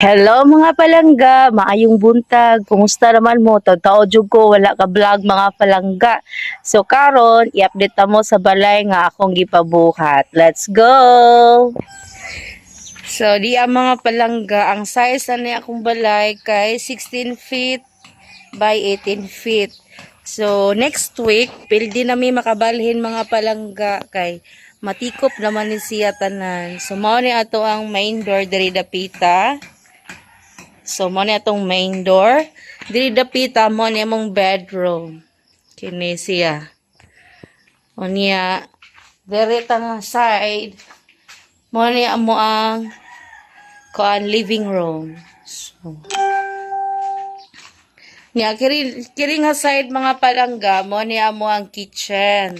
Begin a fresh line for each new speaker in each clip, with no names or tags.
Hello mga palangga, maayong buntag. Kumusta naman mo? Tagtao jud ko wala ka vlog mga palangga. So karon i-update ta mo sa balay nga akong gipabuhat. Let's go. So di mga palangga, ang size na ni akong balay kay 16 feet by 18 feet. So next week, pildi na mi makabalhin mga palangga kay matikop naman ni siya tanan. So mao ni ato ang main door diri dapita. So, mo ni atong main door. Diri dapita mo ni among bedroom. Kini siya. O niya, diri tang side. Mo ni amo ang kuan living room. So, niya kiri nga side mga palangga mo ni amo ang kitchen.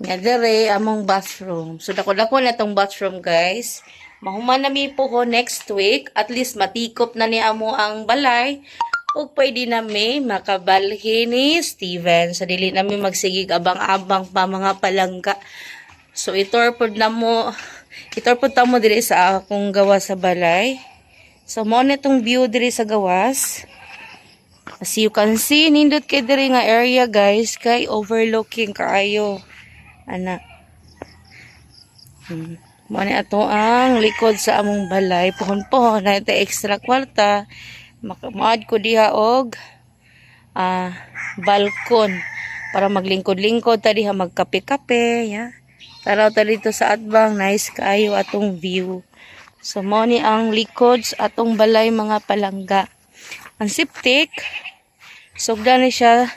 Nga diri among bathroom. So dako dako na tong bathroom guys. Mahuman na mi po ko next week. At least matikop na ni amo ang balay. O pwede na mi makabalhin ni Steven. Sa dili na mi magsigig abang-abang pa mga palangga. So itorpod na mo. Itorpod ta mo diri sa akong gawa sa balay. So mo na itong view diri sa gawas. As you can see, nindot kay diri nga area guys. Kay overlooking kaayo. Ana. Hmm. Mo ni ato ang likod sa among balay. Pohon-pohon na ito extra kwarta. Makamuad ko diha og ah, balkon para maglingkod-lingkod ta diha magkape-kape, ya. Taraw ta dito sa atbang, nice kaayo atong view. So mo ni ang likod sa atong balay mga palangga. Ang septic, sugda ni siya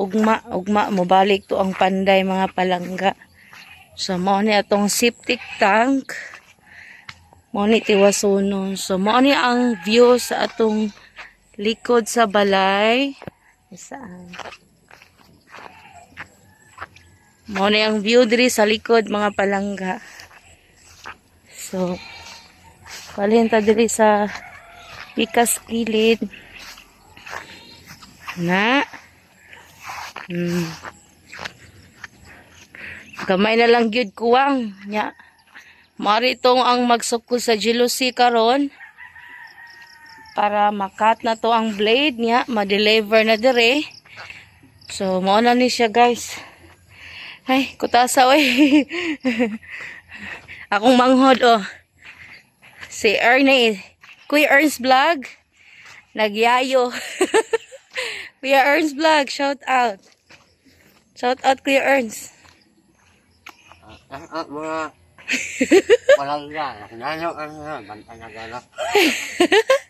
ugma ugma mo balik to ang panday mga palangga. So, mo ni atong septic tank. Mo ni tiwasunon. So, mo ni ang view sa atong likod sa balay. Saan? Mo ni ang view diri sa likod mga palangga. So, palhin ta diri sa pikas kilid. Na. Hmm. Gamay na lang gyud kuwang nya. Mari tong ang magsukod sa jealousy karon para makat na to ang blade niya, ma-deliver na dire. So mo na ni siya guys. Ay, kutasa oy. Akong manghod oh. Si Ernie, Kuya Ernst Vlog. Nagyayo. Kuya Ernst Vlog, shout out. Shout out Kuya Ernst.
Ang ang mga palangga, nakinanyo ka na, bantay na gana.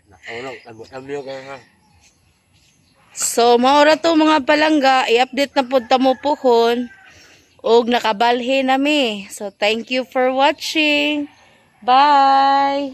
Nakulog, tabu-tabu ka na.
So, maura to mga palangga, i-update na po tamo pohon. Og nakabalhe nami. So, thank you for watching. Bye!